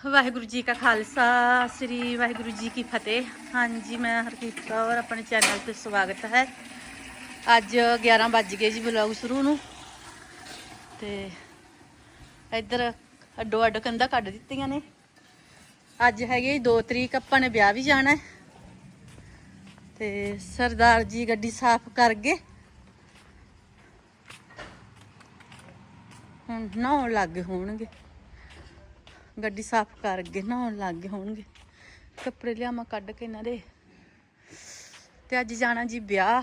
ਵਾਹਿਗੁਰੂ ਜੀ ਕਾ ਖਾਲਸਾ, ਸ੍ਰੀ ਵਾਹਿਗੁਰੂ ਜੀ ਕੀ ਫਤਿਹ। ਹਾਂਜੀ, ਮੈਂ ਹਰਕੀਤ ਕੌਰ, ਆਪਣੇ ਚੈਨਲ ਤੇ ਸਵਾਗਤ ਹੈ। ਅੱਜ 11 ਵੱਜ ਗਏ ਜੀ ਵਲੌਗ ਸ਼ੁਰੂ ਨੂੰ। ਤੇ ਇੱਧਰ ਅੱਡੋ ਅੱਡ ਕੰਧਾਂ ਕੱਢ ਦਿੱਤੀਆਂ ਨੇ। ਅੱਜ ਹੈਗੇ 2 ਤਰੀਕ, ਆਪਾਂ ਨੇ ਵਿਆਹ ਵੀ ਜਾਣਾ ਹੈ। ਤੇ ਸਰਦਾਰ ਜੀ ਗੱਡੀ ਸਾਫ਼ ਕਰ ਗਏ ਹੁਣ ਨਾ ਲੱਗ ਗਏ ਹੋਣਗੇ। ਗੱਡੀ ਸਾਫ਼ ਕਰ ਗਏ ਨਹਾਉਣ ਲੱਗ ਗਏ ਹੋਣਗੇ। ਕੱਪੜੇ ਲਿਆਵਾਂ ਕੱਢ ਕੇ ਇਹਨਾਂ ਦੇ। ਤੇ ਅੱਜ ਜਾਣਾ ਜੀ ਵਿਆਹ।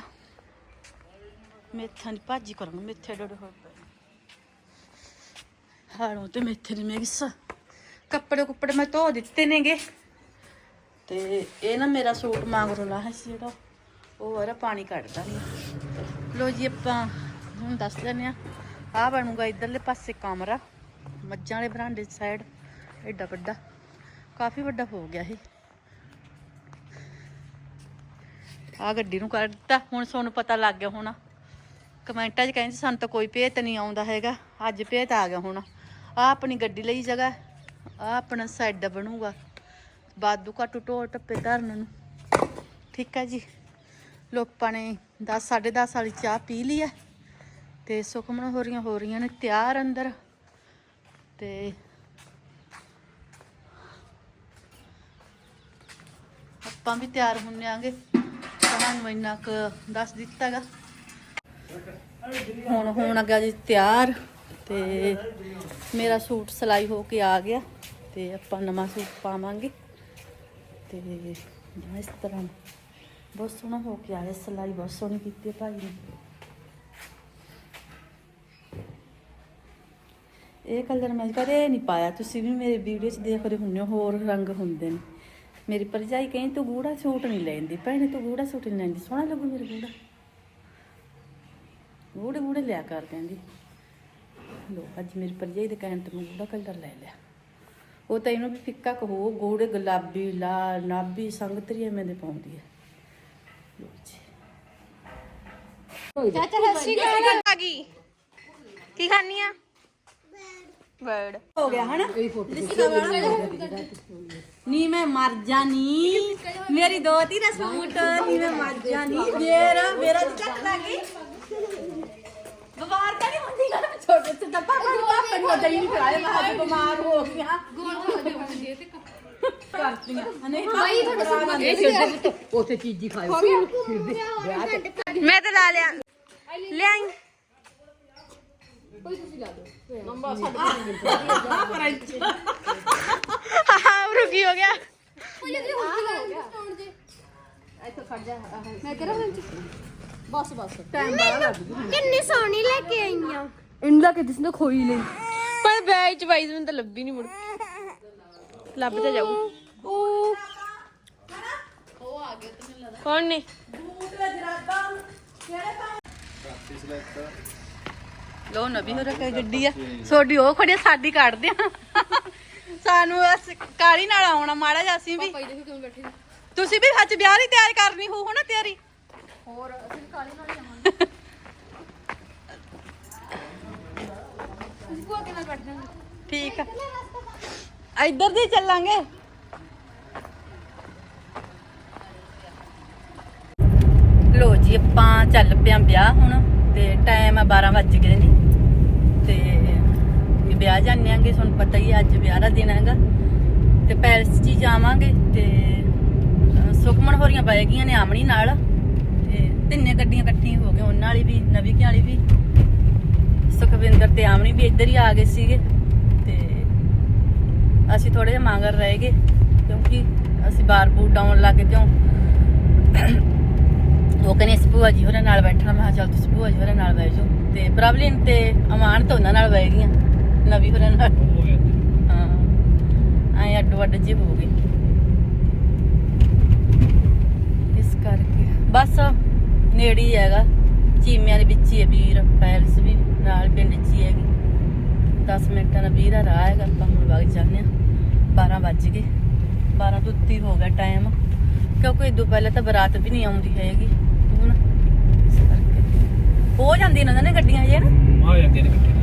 ਮੇਥਾਂ ਦੀ ਭਾਜੀ ਕਰਾਂਗੇ ਮੇਥੇ ਡੋੜ ਹੋ ਪਏ ਹਾਲੋਂ ਤੇ ਮੇਥੇ ਦੀ ਮਿਕਸ ਕੱਪੜੇ ਕੁੱਪੜੇ ਮੈਂ ਧੋ ਦਿੱਤੇ ਨੇਗੇ। ਤੇ ਇਹ ਨਾ ਮੇਰਾ ਸੂਟ ਮੰਗਰੋ ਲਾ ਸੀ ਜਿਹੜਾ, ਉਹ ਵਾਰਾ ਪਾਣੀ ਕੱਢਦਾ ਨਹੀਂ ਲੋ ਜੀ ਆਪਾਂ ਹੁਣ ਦੱਸ ਦਿੰਦੇ ਆ ਆ ਬਣੂਗਾ ਇਧਰਲੇ ਪਾਸੇ ਕਮਰਾ, ਮੱਝਾਂ ਵਾਲੇ ਬਰਾਂਡੇ ਸਾਈਡ ਐਡਾ ਵੱਡਾ। ਕਾਫੀ ਵੱਡਾ ਹੋ ਗਿਆ ਇਹ। ਆ ਗੱਡੀ ਨੂੰ ਕਰ ਦਿੱਤਾ ਹੁਣ ਤੁਹਾਨੂੰ ਪਤਾ ਲੱਗ ਗਿਆ ਹੋਣਾ। ਕਮੈਂਟਾਂ 'ਚ ਕਹਿੰਦੇ ਸਾਨੂੰ ਤਾਂ ਕੋਈ ਭੇਤ ਨਹੀਂ ਆਉਂਦਾ ਹੈਗਾ। ਅੱਜ ਭੇਤ ਆ ਗਿਆ ਹੁਣ। ਆ ਆਪਣੀ ਗੱਡੀ ਲਈ ਜਗ੍ਹਾ। ਆ ਆਪਣਾ ਸਾਈਡ ਬਣੂਗਾ। ਬਾਦੂ ਘਾਟੂ ਢੋਲ ਟੱਪੇ ਧਰਨ ਨੂੰ। ਠੀਕ ਹੈ ਜੀ। ਲੋਕਾਂ ਨੇ 10 10:30 ਵਾਲੀ ਚਾਹ ਪੀ ਲਈ ਹੈ। ਤੇ ਸੁਖਮਣ ਹੋ ਰਹੀਆਂ ਹੋ ਰਹੀਆਂ ਨੇ ਤਿਆਰ ਅੰਦਰ। ਤੇ ਆਪਾਂ ਵੀ ਤਿਆਰ ਹੁੰਨੇ ਆਂਗੇ। ਤੁਹਾਨੂੰ ਇੰਨਾ ਕੁ ਦੱਸ ਦਿੱਤਾਗਾ। ਹੁਣ ਹੁਣ ਅੱਗਾ ਜੀ ਤਿਆਰ ਤੇ ਮੇਰਾ ਸੂਟ ਸਿਲਾਈ ਹੋ ਕੇ ਆ ਗਿਆ ਤੇ ਆਪਾਂ ਨਵਾਂ ਸੂਟ ਪਾਵਾਂਗੇ। ਤੇ ਇਸ ਤਰ੍ਹਾਂ ਬਹੁਤ ਸੋਹਣਾ ਹੋ ਕੇ ਆਇਆ, ਸਿਲਾਈ ਬਹੁਤ ਸੋਹਣੀ ਕੀਤੀ ਭਾਈ ਨੇ। ਇਹ ਕਲਰ ਮੈਂ ਕਦੇ ਨਹੀਂ ਪਾਇਆ, ਤੁਸੀਂ ਵੀ ਮੇਰੇ ਵੀਡੀਓ 'ਚ ਦੇਖ ਰਹੇ ਹੁੰਦੇ ਹੋ, ਹੋਰ ਰੰਗ ਹੁੰਦੇ ਨੇ। ਮੇਰੀ ਭਰਜਾਈ ਕਹਿੰਦੀ ਤੂੰ ਗੂੜਾ ਸੂਟ ਨਹੀਂ ਲੈਂਦੀ ਭੈਣੇ ਤੂੰ ਗੂੜਾ ਸੂਟ ਨਹੀਂ ਲੈਂਦੀ ਸੋਹਣਾ ਲੱਗੂ ਮੇਰੇ ਗੂੜਾ। ਗੂੜੇ ਗੂੜੇ ਲਿਆ ਕਰ ਕਹਿੰਦੀ ਲੋ ਅੱਜ ਮੇਰੀ ਭਰਜਾਈ ਦੇ ਕਹਿਣ ਤੇ ਮੈਂ ਗੂੜਾ ਕਲਰ ਲੈ ਲਿਆ। ਉਹ ਤਾਂ ਇਹਨੂੰ ਵੀ ਫਿੱਕਾ ਕਹੋ ਗੂੜੇ ਗੁਲਾਬੀ ਲਾਲ ਨਾਭੀ ਸੰਗਤਰੀ ਐਵੇਂ ਦੇ ਪਾਉਂਦੀ ਹੈ ਲੋ ਜੀ। ਚਾਚਾ ਸੱਸੀ ਕਾਲ ਆ ਗਈ ਕੀ ਖਾਣੀ ਆ ਹੋ ਗਿਆ ਹਨਾ? ਨੀ ਮੈਂ ਮਰ ਜਾਨੀ। ਮੇਰੀ ਦੋਤੀ ਦਾ ਸੂਟ ਨੀ ਮੈਂ ਮਰ ਜਾਨੀ। ਮੇਰਾ ਮੇਰਾ ਚੱਕ ਲੱਗੀ। ਬਿਮਾਰ ਤਾਂ ਨਹੀਂ ਹੁੰਦੀ? ਨਾ ਛੋਟੇ ਤੇ ਡੱਬਾ ਪਰ ਪਾਪਾ ਨੂੰ ਦਈ ਨਹੀਂ ਕਰਾਇਆ ਮੈਂ ਅੱਜ ਬਿਮਾਰ ਹੋ ਗਿਆ ਕਰਤੀਆਂ। ਨਹੀਂ ਬਾਈ ਤੁਹਾਡਾ ਉਥੇ ਚੀਜ਼ੀ ਖਾਓ। ਮੈਂ ਤਾਂ ਲਾ ਲਿਆ। ਲਿਆਈ। ਹਾਂ ਰੁਕੀ ਹੋ ਗਿਆ। ਕਿੰਨੀ ਸੋਹਣੀ ਲੈ ਕੇ ਆਈਆਂ ਇੰਦਾ ਕਿ ਜਿਸਨੇ ਖੋਈ ਲਈ। ਪਰ ਬੈਗ ਚ ਬਾਈ ਮੈਨੂੰ ਤਾਂ ਲੱਭੀ ਨਹੀਂ ਮੁੜ ਲੱਭ ਤੇ ਜਾਊ। ਉਹ ਆ ਗਿਆ ਕੌਣ ਨੇ? ਲੋ ਨਵੀਂ ਹੋ ਰੱਖਿਆ ਗੱਡੀ ਆ। ਤੁਹਾਡੀ ਉਹ ਖੜੀ ਆ, ਸਾਡੀ ਕੱਢਦੇ ਆ। ਸਾਨੂੰ ਅਸ- ਕਾਲੀ ਨਾਲ ਆਉਣਾ ਮਾੜਾ ਜਿਹਾ ਅਸੀਂ ਵੀ। ਤੁਸੀਂ ਵੀ ਅੱਜ ਵਿਆਹ ਦੀ ਤਿਆਰੀ ਕਰਨੀ ਹੋ ਨਾ ਤਿਆਰੀ? ਹੋਰ ਅਸੀਂ ਕਾਲੀ ਨਾਲ ਆਵਾਂਗੇ। ਠੀਕ ਆ। ਇੱਧਰ ਦੀ ਚੱਲਾਂਗੇ। ਲੋ ਜੀ ਆਪਾਂ ਚੱਲ ਪਿਆ ਵਿਆਹ ਹੁਣ ਤੇ ਟਾਈਮ ਆ 12 ਵੱਜ ਗਏ ਨੇ। ਵਿਆਹ ਜਾਂਦੇ ਆਂਗੇ ਤੁਹਾਨੂੰ ਪਤਾ ਹੀ ਆ, ਅੱਜ ਵਿਆਹ ਦਾ ਦਿਨ ਹੈਗਾ। ਤੇ ਪੈਲਸ 'ਚ ਹੀ ਜਾਵਾਂਗੇ ਤੇ ਸੁਖਮਨ ਹੋਰੀਆਂ ਪੈ ਗਈਆਂ ਨੇ ਆਮਣੀ ਨਾਲ। ਤੇ ਤਿੰਨੇ ਗੱਡੀਆਂ ਇਕੱਠੀਆਂ ਹੋ ਗਏ ਉਹਨਾਂ ਵਾਲੀ ਵੀ ਨਵੀਂ ਕੀ ਵਾਲੀ ਵੀ। ਸੁਖਵਿੰਦਰ ਤੇ ਆਮਣੀ ਵੀ ਇੱਧਰ ਹੀ ਆ ਗਏ ਸੀਗੇ। ਤੇ ਅਸੀਂ ਥੋੜੇ ਜਿਹਾ ਮਾਂਗਰ ਰਹਿ ਗਏ ਕਿਉਂਕਿ ਅਸੀਂ ਬਾਰ ਬੂਟ ਡਾਉਣ ਲੱਗ ਕਿਉਂ ਉਹ ਕਹਿੰਦੇ ਅਸੀਂ ਭੂਆ ਜੀ ਹੋਰਾਂ ਨਾਲ ਬੈਠਣਾ। ਮੈਂ ਕਿਹਾ ਚੱਲ ਤੁਸੀਂ ਭੂਆ ਜੀ ਹੋਰਾਂ ਨਾਲ ਬਹਿ ਜਾਓ। ਤੇ ਪ੍ਰਭਲੀਨ ਤੇ ਅਮਾਨ ਤਾਂ ਉਹਨਾਂ ਨਾਲ ਬਹਿ ਗਈਆਂ। ਨਵੀਂ ਹੋਰਾਂ ਨਾਲ। ਹਾਂ। ਐ ਅੱਡੋ ਅੱਡ ਜੇ ਹੋ ਗਏ ਇਸ ਕਰਕੇ। ਬਸ ਨੇੜੇ ਹੀ ਹੈਗਾ। ਚੀਮਿਆਂ ਦੇ ਵਿੱਚ ਹੀ ਹੈ ਵੀਰ, ਪੈਲਸ ਵੀ ਨਾਲ ਪਿੰਡ 'ਚ ਹੀ ਹੈਗੀ। 10 ਮਿੰਟਾਂ ਦਾ ਵੀਰ ਦਾ ਰਾਹ ਹੈਗਾ, ਆਪਾਂ ਹੁਣ ਵਗ ਜਾਂਦੇ ਆ 12 ਵੱਜ ਗਏ। 12 ਤੋਂ ਉੱਤੀ ਹੋ ਗਿਆ ਟਾਈਮ। ਕਿਉਂਕਿ ਇਦੋਂ ਪਹਿਲਾਂ ਤਾਂ ਬਰਾਤ ਵੀ ਨਹੀਂ ਆਉਂਦੀ ਹੈਗੀ। ਹੁਣ ਇਸ ਕਰਕੇ। ਹੋ ਜਾਂਦੀ ਨੇ ਨੇ ਗੱਡੀਆਂ ਜੇ ਨਾ? ਆ ਜਾਂਦੇ ਨੇ ਇਕੱਠੇ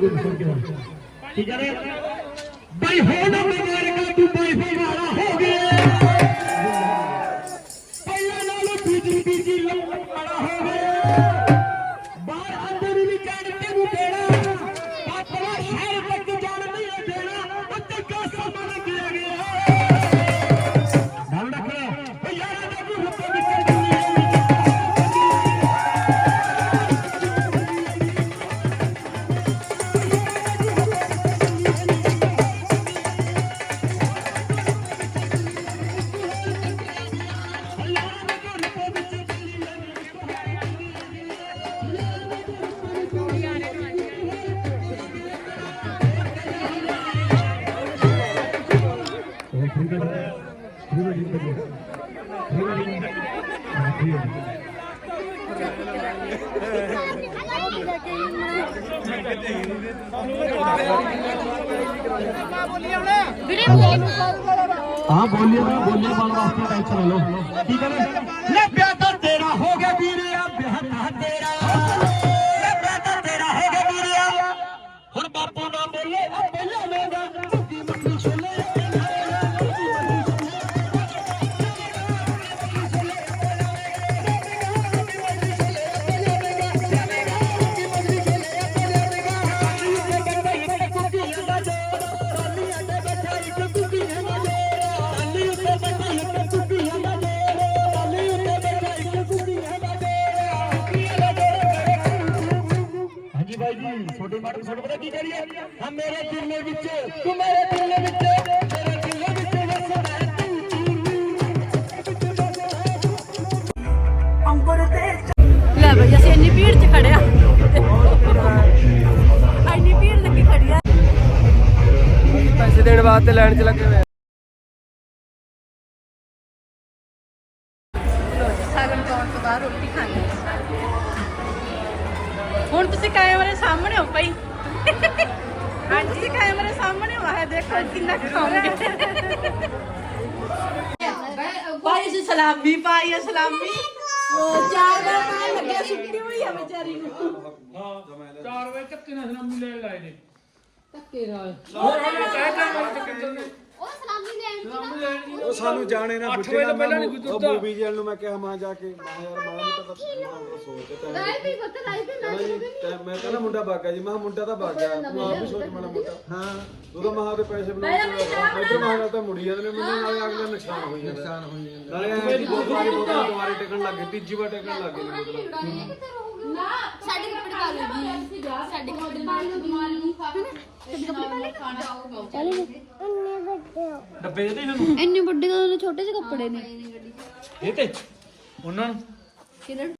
ਕੋਈ ਨਹੀਂ ਨਾ ਵਾਸਤੇ ਟੈਨਸ਼ਨ ਲਓ। ਠੀਕ ਹੈ ਨਾ? ਬਾਈ ਜੀ। ਛੋਟੇ ਮਾਟਰ ਛੋਟੇ ਪਤਾ ਕੀ ਕਰੀਏ ਹਾਂ? ਮੇਰੇ ਦਿਲ ਦੇ ਵਿੱਚ ਤੂੰ ਮੇਰੇ ਦਿਲ ਦੇ ਵਿੱਚ ਮੇਰੇ ਦਿਲ ਦੇ ਵਿੱਚ ਵਸਦਾ ਹੈ ਤੂੰ ਅੰਬਰ ਤੇ ਲੈ ਬਈ ਅਸੀਂ ਇੰਨੀ ਭੀੜ 'ਚ ਖੜਿਆ ਇੰਨੀ ਭੀੜ ਲੱਗੀ ਖੜੀ ਆ। ਪੈਸੇ ਦੇਣ ਵਾਸਤੇ ਲਾਈਨ 'ਚ ਲੱਗੇ ਹੋਏ ਪਾਉਣ ਤੋਂ ਬਾਅਦ ਰੋਟੀ ਖਾਣੀ ਹੁਣ ਤੁਸੀਂ ਕੈਮਰੇ ਸਾਹਮਣੇ ਹੋ ਭਾਈ। ਹਾਂਜੀ ਤੁਸੀਂ ਕੈਮਰੇ ਸਾਹਮਣੇ ਹੋ ਹੈ ਦੇਖੋ ਕਿੰਨਾ ਖਾਓਗੇ ਭਾਈ ਅਸੀਂ ਸਲਾਮੀ ਹੈ ਸਲਾਮੀ। ਉਹ ਚਾਰ ਵਾਰ ਪਾਣ ਲੱਗਿਆ ਸੁੱਟੀ ਹੋਈ ਆ ਵਿਚਾਰੀ ਨੂੰ। ਉਹ ਸਾਨੂੰ ਜਾਣੇ ਨਾ ਬੁੱਢੇ ਨਾ ਉਹ ਮੂਵੀ ਜੈਲ ਨੂੰ ਮੈਂ ਕਿਹਾ ਮਾਂ ਜਾ ਕੇ ਮਾਂ ਯਾਰ ਮਾਂ ਨੂੰ ਪਤਾ ਮਾਂ ਸੋਚ ਤੇ ਮੈਂ ਕਹਿੰਦਾ ਮੁੰਡਾ ਬਾਗਾ ਜੀ ਮੈਂ ਕਿਹਾ ਮੁੰਡਾ ਤਾਂ ਬਾਗ ਤੂੰ ਆਪ ਵੀ ਸੋਚ ਮਾੜਾ ਮੋਟਾ। ਹਾਂ। ਤੂੰ ਤਾਂ ਮਾਂ ਦੇ ਪੈਸੇ ਬਣਾਉਂਦਾ ਇਧਰ ਮਾਂ ਨਾਲ ਤਾਂ ਮੁੜੀ ਜਾਂਦੇ ਨੇ ਮੈਨੂੰ ਨਾਲੇ ਅਗਲੇ ਨੁਕਸਾਨ ਹੋਈ ਜਾਂਦਾ। ਨੁਕਸਾਨ ਹੋਈ ਜਾਂਦਾ। ਨਾਲੇ ਐਂ ਦੀ ਬਹੁਤ ਵਾਰੀ ਬਹੁਤ ਦੁਬਾਰੇ ਟਿਕਣ ਲੱਗ ਤੀਜੀ ਵਾਰ ਟਿਕਣ ਲੱਗ ਗਏ ਨੇ ਮਤਲਬ ਸਾਡੇ ਕੱਪੜੇ ਪਾ ਲਓ ਸਾਡੇ ਕੱਪੜੇ ਪਾ ਲਓ ਬਿਮਾਰ ਨੂੰ ਡੱਬੇ ਦੇ ਤੁਹਾਨੂੰ ਇੰਨੇ ਵੱਡੇ ਤਾਂ ਛੋਟੇ ਜਿਹੇ ਕੱਪੜੇ ਨੇ। ਇਹ ਤੇ ਉਹਨਾਂ ਨੂੰ? ਕਿਰਨ?